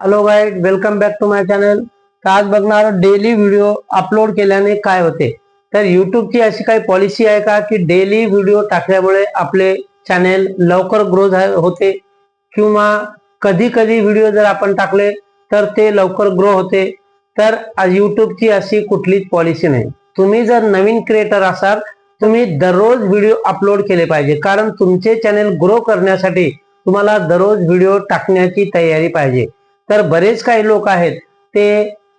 Hello guide welcome back to my channel तर आज बघणार डेली व्हिडिओ अपलोड केल्याने काय होते. तर युट्यूबची अशी काही पॉलिसी आहे का की डेली व्हिडिओ टाकल्यामुळे आपले चॅनेल लवकर ग्रो होते किंवा कधी कधी व्हिडिओ जर आपण टाकले तर ते लवकर ग्रो होते. तर आज युट्यूबची अशी कुठलीच पॉलिसी नाही. तुम्ही जर नवीन क्रिएटर असाल तुम्ही दररोज व्हिडिओ अपलोड केले पाहिजे. कारण तुमचे चॅनेल ग्रो करण्यासाठी तुम्हाला दररोज व्हिडिओ टाकण्याची तयारी पाहिजे. तर बरेच काही लोक आहेत ते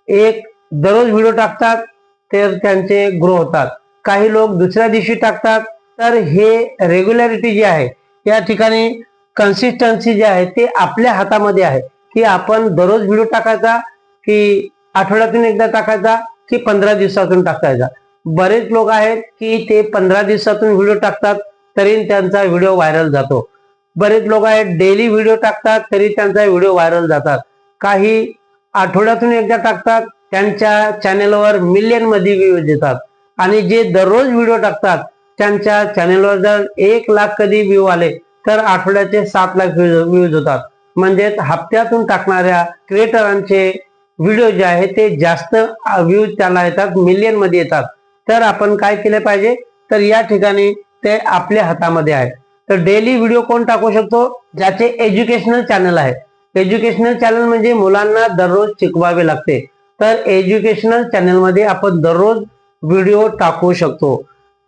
एक दररोज व्हिडिओ टाकतात तर त्यांचे ग्रो होतात. काही लोक दुसऱ्या दिवशी टाकतात तर हे रेग्युलॅरिटी जी आहे या ठिकाणी कन्सिस्टन्सी जी आहे ते आपल्या हातामध्ये आहे. की आपण दररोज व्हिडिओ टाकायचा की आठवड्यातून एकदा टाकायचा की पंधरा दिवसातून टाकायचा. बरेच लोक आहेत की ते पंधरा दिवसातून व्हिडिओ टाकतात तरी त्यांचा व्हिडिओ व्हायरल जातो. बरेच लोक आहेत डेली व्हिडिओ टाकतात तरी त्यांचा व्हिडिओ व्हायरल जातात. काही आठवड्यातून एकदा टाकतात त्यांच्या चॅनेलवर मिलियनमध्ये व्ह्यूज येतात आणि जे दररोज व्हिडिओ टाकतात त्यांच्या चॅनेलवर जर एक लाख कधी व्ह्यू आले तर आठवड्याचे सात लाख व्ह्यूज होतात म्हणजेच हप्त्यातून टाकणाऱ्या क्रिएटरांचे व्हिडिओ जे आहे ते जास्त व्ह्यूज त्याला येतात मिलियनमध्ये येतात. तर आपण काय केले पाहिजे? तर या ठिकाणी ते आपल्या हातामध्ये आहे. तर डेली व्हिडिओ कोण टाकू शकतो? ज्याचे एज्युकेशनल चॅनल आहे. एज्युकेशनल चॅनल म्हणजे मुलांना दररोज शिकवावे लागते. तर एज्युकेशनल चॅनलमध्ये आपण दररोज व्हिडिओ टाकू शकतो.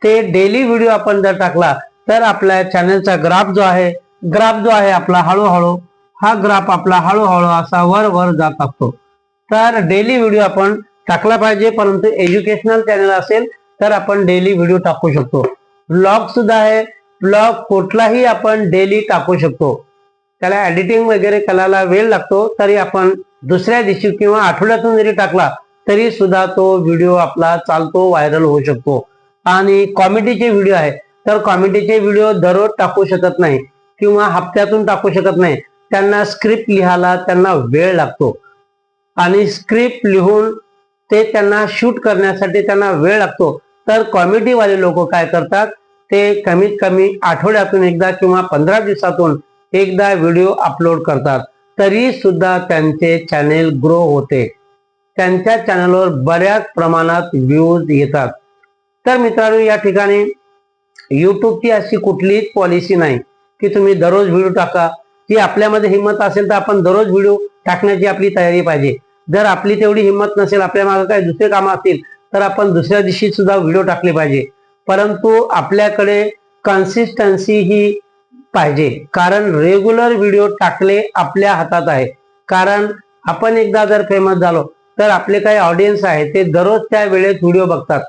ते डेली व्हिडिओ आपण जर टाकला तर आपल्या चॅनलचा ग्राफ जो आहे ग्राफ जो आहे आपला हळूहळू हा ग्राफ आपला हळूहळू असा वर वर जात असतो. तर डेली व्हिडिओ आपण टाकला पाहिजे परंतु एज्युकेशनल चॅनल असेल तर आपण डेली व्हिडिओ टाकू शकतो. ब्लॉग सुद्धा आहे. ब्लॉग कुठलाही आपण डेली टाकू शकतो. त्याला एडिटिंग वगैरे करायला वेळ लागतो तरी आपण दुसऱ्या दिवशी किंवा आठवड्यातून जरी टाकला तरी सुद्धा तो व्हिडिओ आपला चालतो व्हायरल होऊ शकतो. आणि कॉमेडीचे व्हिडिओ आहे तर कॉमेडीचे व्हिडिओ दररोज टाकू शकत नाही किंवा हप्त्यातून टाकू शकत नाही. त्यांना स्क्रिप्ट लिहायला त्यांना वेळ लागतो. आणि स्क्रिप्ट लिहून ते त्यांना शूट करण्यासाठी त्यांना वेळ लागतो. तर कॉमेडीवाले लोक काय करतात ते कमीत कमी आठवड्यातून एकदा किंवा पंधरा दिवसातून एकदा व्हिडिओ अपलोड करतात तरी सुद्धा त्यांचे चॅनेल ग्रो होते. त्यांच्या चॅनलवर बऱ्याच प्रमाणात व्ह्यूज येतात. तर मित्रांनो या ठिकाणी युट्यूबची अशी कुठलीच पॉलिसी नाही की तुम्ही दररोज व्हिडिओ टाका. की आपल्यामध्ये हिंमत असेल तर आपण दररोज व्हिडिओ टाकण्याची आपली तयारी पाहिजे. जर आपली तेवढी हिंमत नसेल आपल्या मागे काही दुसरे कामं असतील तर आपण दुसऱ्या दिवशी सुद्धा व्हिडिओ टाकले पाहिजे. परंतु आपल्याकडे कन्सिस्टन्सी ही पाहिजे. कारण रेग्युलर व्हिडिओ टाकले आपल्या हातात आहे. कारण आपण एकदा जर फेमस झालो तर आपले काही ऑडियन्स आहे ते दररोज त्या वेळेत व्हिडिओ बघतात.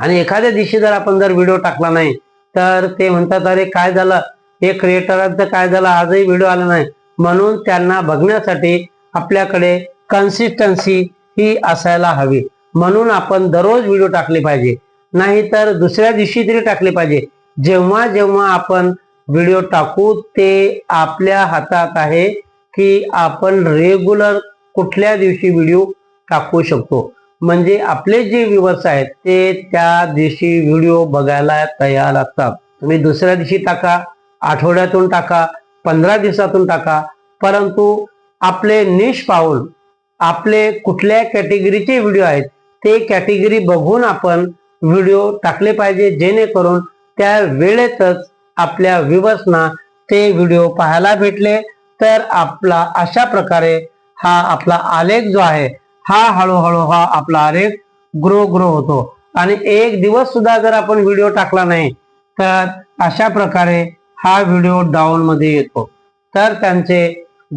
आणि एखाद्या दिवशी जर आपण जर व्हिडिओ टाकला नाही तर ते म्हणतात अरे काय झालं? हे क्रिएटरांचं काय झालं? आजही व्हिडिओ आला नाही. म्हणून त्यांना बघण्यासाठी आपल्याकडे कन्सिस्टन्सी ही असायला हवी. म्हणून आपण दररोज व्हिडिओ टाकले पाहिजे. नाहीतर दुसऱ्या दिवशी तरी टाकले पाहिजे. जेव्हा जेव्हा आपण व्हिडिओ टाकू ते आपल्या हातात आहे की आपण रेग्युलर कुठल्या दिवशी व्हिडिओ टाकू शकतो. म्हणजे आपले जे व्ह्युअर्स आहेत ते त्या दिवशी व्हिडिओ बघायला तयार असतात. तुम्ही दुसऱ्या दिवशी टाका आठवड्यातून टाका पंधरा दिवसातून टाका परंतु आपले निश पाहून आपले कुठल्या कॅटेगरीचे व्हिडिओ आहेत ते कॅटेगरी बघून आपण व्हिडिओ टाकले पाहिजे जेणेकरून त्या वेळेतच आपल्या व्ह्युअर्सना ते व्हिडिओ पाहायला भेटले तर आपला अशा प्रकारे हा आपला आलेख जो आहे हा हळूहळू हा आपला आलेख ग्रो ग्रो होतो. आणि एक दिवस सुद्धा जर आपण व्हिडिओ टाकला नाही तर अशा प्रकारे हा व्हिडिओ डाऊन मध्ये येतो. तर त्यांचे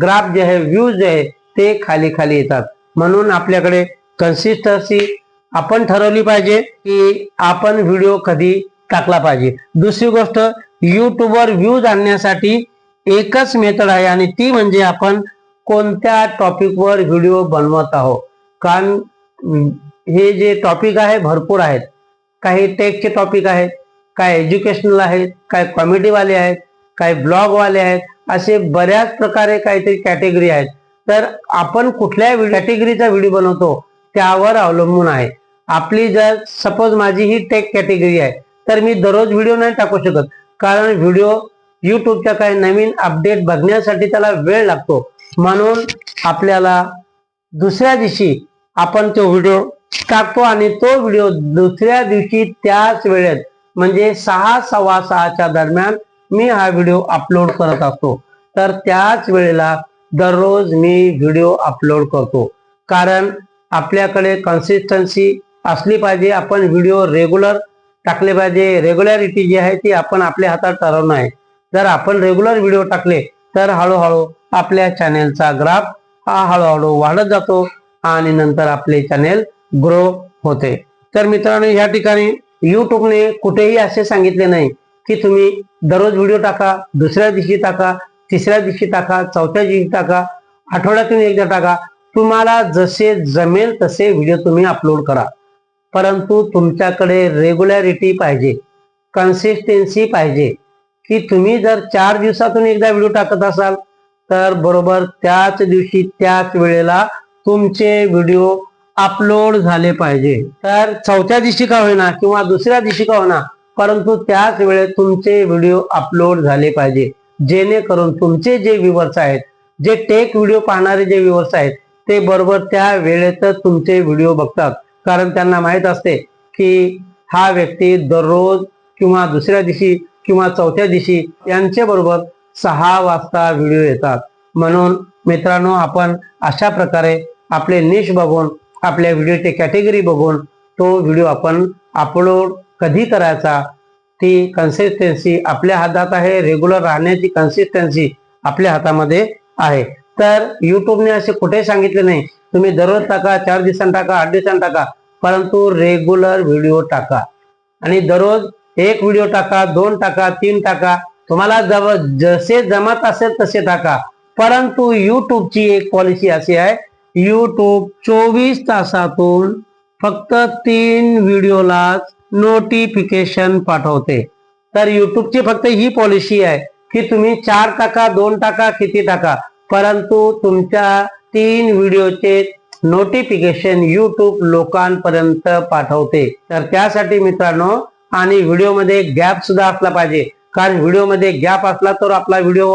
ग्राफ जे आहे व्ह्यूज जे आहे ते खाली खाली येतात. म्हणून आपल्याकडे कन्सिस्टन्सी आपण ठरवली पाहिजे की आपण व्हिडिओ कधी टाकला पाहिजे. दुसरी गोष्ट युट्यूबवर व्ह्यूज आणण्यासाठी एकच मेथड आहे आणि ती म्हणजे आपण कोणत्या टॉपिकवर व्हिडिओ बनवत आहोत. कारण हे जे टॉपिक आहे भरपूर आहेत. काही टेकचे टॉपिक आहेत काय एज्युकेशनल आहेत काय कॉमेडीवाले आहेत काय ब्लॉगवाले आहेत असे बऱ्याच प्रकारे काहीतरी कॅटेगरी आहेत. तर आपण कुठल्या कॅटेगरीचा व्हिडिओ बनवतो त्यावर अवलंबून आहे. आपली जर सपोज माझी ही टेक कॅटेगरी आहे तर मी दररोज व्हिडिओ नाही टाकू शकत. कारण व्हिडिओ युट्यूबच्या काही नवीन अपडेट बघण्यासाठी त्याला वेळ लागतो. म्हणून आपल्याला दुसऱ्या दिवशी आपण तो व्हिडिओ टाकतो आणि तो व्हिडिओ दुसऱ्या दिवशी त्याच वेळेत म्हणजे सहा सव्वा सहाच्या दरम्यान मी हा व्हिडिओ अपलोड करत असतो. तर त्याच वेळेला दररोज मी व्हिडिओ अपलोड करतो. कारण आपल्याकडे कन्सिस्टन्सी असली पाहिजे आपण व्हिडिओ रेग्युलर टाकले पाहिजे रेग्युलॅरिटी जी आहे ती आपण आपल्या हातात ठरवणं आहे. जर आपण रेग्युलर व्हिडिओ टाकले तर हळूहळू आपल्या चॅनेलचा ग्राफ हा हळूहळू वाढत जातो आणि नंतर आपले चॅनेल ग्रो होते. तर मित्रांनो या ठिकाणी युट्यूबने कुठेही असे सांगितले नाही की तुम्ही दररोज व्हिडिओ टाका दुसऱ्या दिवशी टाका तिसऱ्या दिवशी टाका चौथ्या दिवशी टाका आठवड्यातून एकदा टाका. तुम्हाला जसे जमेल तसे व्हिडिओ तुम्ही अपलोड करा. परंतु तुमच्याकडे रेग्युलॅरिटी पाहिजे कन्सिस्टन्सी पाहिजे. की तुम्ही जर चार दिवसातून एकदा व्हिडिओ टाकत असाल तर बरोबर त्याच दिवशी त्याच वेळेला तुमचे व्हिडिओ अपलोड झाले पाहिजे. तर चौथ्या दिवशी का होईना किंवा दुसऱ्या दिवशी का होईना परंतु त्याच वेळेत तुमचे व्हिडिओ अपलोड झाले पाहिजे. जेणेकरून तुमचे जे व्ह्युअर्स आहेत जे टेक व्हिडिओ पाहणारे जे व्ह्युअर्स आहेत ते बरोबर त्या वेळेतच तुमचे व्हिडिओ बघतात. कारण त्यांना माहीत असते की हा व्यक्ती दररोज किंवा दुसऱ्या दिवशी किंवा चौथ्या दिवशी यांच्याबरोबर सहा वाजता व्हिडिओ येतात. म्हणून मित्रांनो आपण अशा प्रकारे आपले निश बघून आपल्या व्हिडिओची कॅटेगरी बघून तो व्हिडिओ आपण अपलोड कधी करायचा ती कन्सिस्टन्सी आपल्या हातात आहे रेग्युलर राहण्याची कन्सिस्टन्सी आपल्या हातामध्ये आहे. तर युट्यूबने असे कुठे सांगितले नाही तुम्ही दररोज टाका चार दिवसांनी टाका आठ दिवसांनी टाका परंतु रेग्युलर व्हिडिओ टाका. आणि दररोज एक व्हिडिओ टाका दोन टाका तीन टाका. तुम्हाला जव जसे जमत असेल तसे टाका. परंतु युट्यूबची एक पॉलिसी अशी आहे युट्यूब चोवीस तासातून फक्त तीन व्हिडिओलाच नोटिफिकेशन पाठवते. तर युट्यूबची फक्त ही पॉलिसी आहे की तुम्ही चार टाका दोन टाका किती टाका. परंतु तुमच्या तीन व्हिडिओचे नोटिफिकेशन युट्यूब लोकांपर्यंत पाठवते. तर त्यासाठी मित्रांनो आणि व्हिडिओमध्ये गॅप सुद्धा असला पाहिजे. कारण व्हिडिओमध्ये गॅप असला तर आपला व्हिडिओ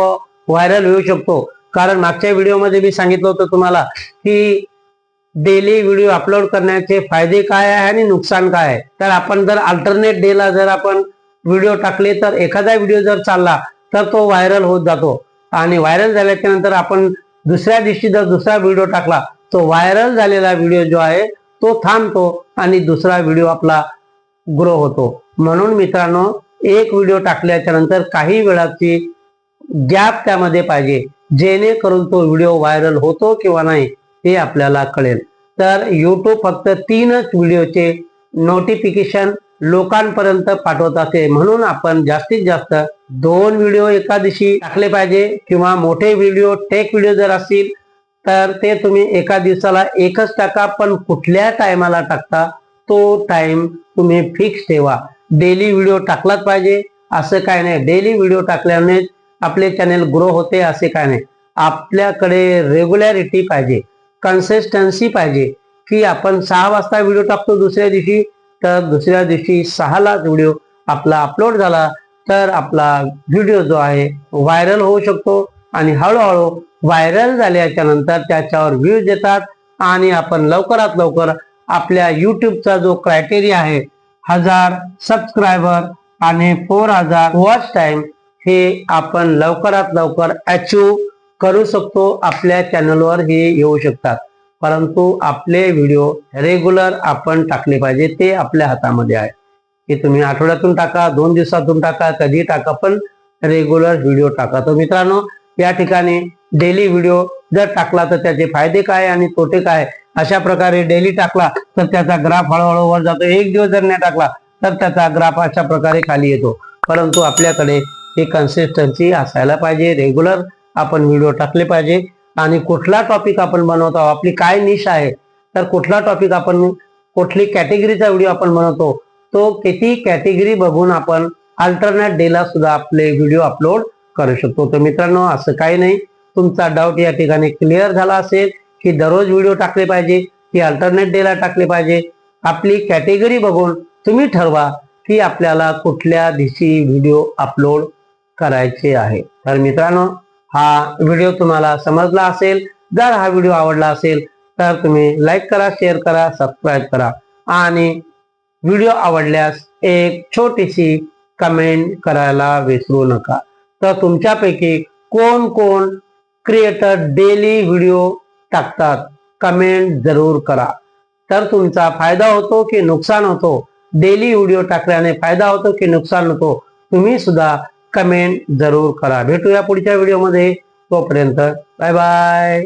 व्हायरल होऊ शकतो. कारण मागच्या व्हिडिओमध्ये मी सांगितलं होतं तुम्हाला की डेली व्हिडिओ अपलोड करण्याचे फायदे काय आहे आणि नुकसान काय आहे. तर आपण जर अल्टरनेट डेला जर आपण व्हिडिओ टाकले तर एखादा व्हिडिओ जर चालला तर तो व्हायरल होत जातो. आणि व्हायरल झाल्याच्यानंतर आपण दुसऱ्या दिवशी जर दुसरा व्हिडिओ टाकला तो व्हायरल झालेला व्हिडिओ जो आहे तो थांबतो आणि दुसरा व्हिडिओ आपला ग्रो होतो. म्हणून मित्रांनो एक व्हिडिओ टाकल्याच्या नंतर काही वेळाची गॅप त्यामध्ये पाहिजे जेणेकरून तो व्हिडिओ व्हायरल होतो किंवा नाही हे आपल्याला कळेल. तर युट्यूब फक्त तीनच व्हिडिओचे नोटिफिकेशन लोकांपर्यंत पाठवत असते म्हणून आपण जास्तीत जास्त दोन व्हिडिओ एका दिवशी टाकले पाहिजे किंवा मोठे व्हिडिओ टेक व्हिडिओ जर असतील तर ते तुम्ही एका दिवसाला एकच टाका पण कुठल्या टायमाला टाकता तो टाइम तुम्ही फिक्स ठेवा. डेली व्हिडिओ टाकलाच पाहिजे. असं काय नाही. डेली व्हिडिओ टाकल्याने आपले चॅनेल ग्रो होते असे काय नाही. आपल्याकडे रेग्युलॅरिटी पाहिजे. कन्सिस्टन्सी पाहिजे. की आपण सहा वाजता व्हिडिओ टाकतो दुसऱ्या दिवशी तर दुसऱ्या दिवशी सहालाच व्हिडिओ आपला अपलोड झाला तर आपला व्हिडिओ जो आहे व्हायरल होऊ शकतो आणि हळूहळू व्हायरल झाल्याच्यानंतर त्याच्यावर व्ह्यूज येतात आणि आपण लवकरात लवकर आपल्या युट्यूबचा जो क्रायटेरिया आहे हजार सबस्क्रायबर आणि फोर हजार वॉच टाइम हे आपण लवकरात लवकर अचीव करू शकतो आपल्या चॅनलवर हे येऊ शकतात. परंतु आपले व्हिडिओ रेग्युलर आपण टाकले पाहिजे ते आपल्या हातामध्ये आहे. की तुम्ही आठवड्यातून टाका दोन दिवसातून टाका कधी टाका पण रेग्युलर व्हिडिओ टाका. तर मित्रांनो या ठिकाणी डेली व्हिडिओ जर टाकला तर त्याचे फायदे काय आणि तोटे काय? अशा प्रकारे डेली टाकला तर त्याचा ग्राफ हळूहळू वर जातो. एक दिवस जर नाही टाकला तर त्याचा ग्राफ अशा प्रकारे खाली येतो. परंतु आपल्याकडे ही कन्सिस्टन्सी असायला पाहिजे. रेग्युलर आपण व्हिडिओ टाकले पाहिजे. आणि कुठला टॉपिक आपण बनवतो आपली काय निश आहे तर कुठला टॉपिक आपण कुठली कॅटेगरीचा व्हिडिओ आपण बनवतो तो किती कॅटेगरी बघून आपण अल्टरनेट डेला सुद्धा आपले व्हिडिओ अपलोड करू शकतो. तर मित्रांनो असं काही नाही. तुमचा डाऊट या ठिकाणी क्लिअर झाला असेल की दररोज व्हिडिओ टाकले पाहिजे की अल्टरनेट डेला टाकले पाहिजे. आपली कॅटेगरी बघून तुम्ही ठरवा की आपल्याला कुठल्या दिवशी व्हिडिओ अपलोड करायचे आहे. तर मित्रांनो हा व्हिडिओ तुम्हाला समजला असेल. जर हा व्हिडिओ आवडला असेल तर तुम्ही लाईक करा शेअर करा सबस्क्राईब करा. आणि व्हिडिओ आवडल्यास एक छोटीशी कमेंट करायला विसरू नका. तर तुमच्यापैकी कोण कोण क्रिएटर डेली व्हिडिओ टाकतात कमेंट जरूर करा. तर तुमचा फायदा होतो की नुकसान होतो? डेली व्हिडिओ टाकल्याने फायदा होतो की नुकसान होतो? तुम्ही सुद्धा कमेंट जरूर करा. भेटूया पुढच्या व्हिडिओमध्ये तोपर्यंत बाय बाय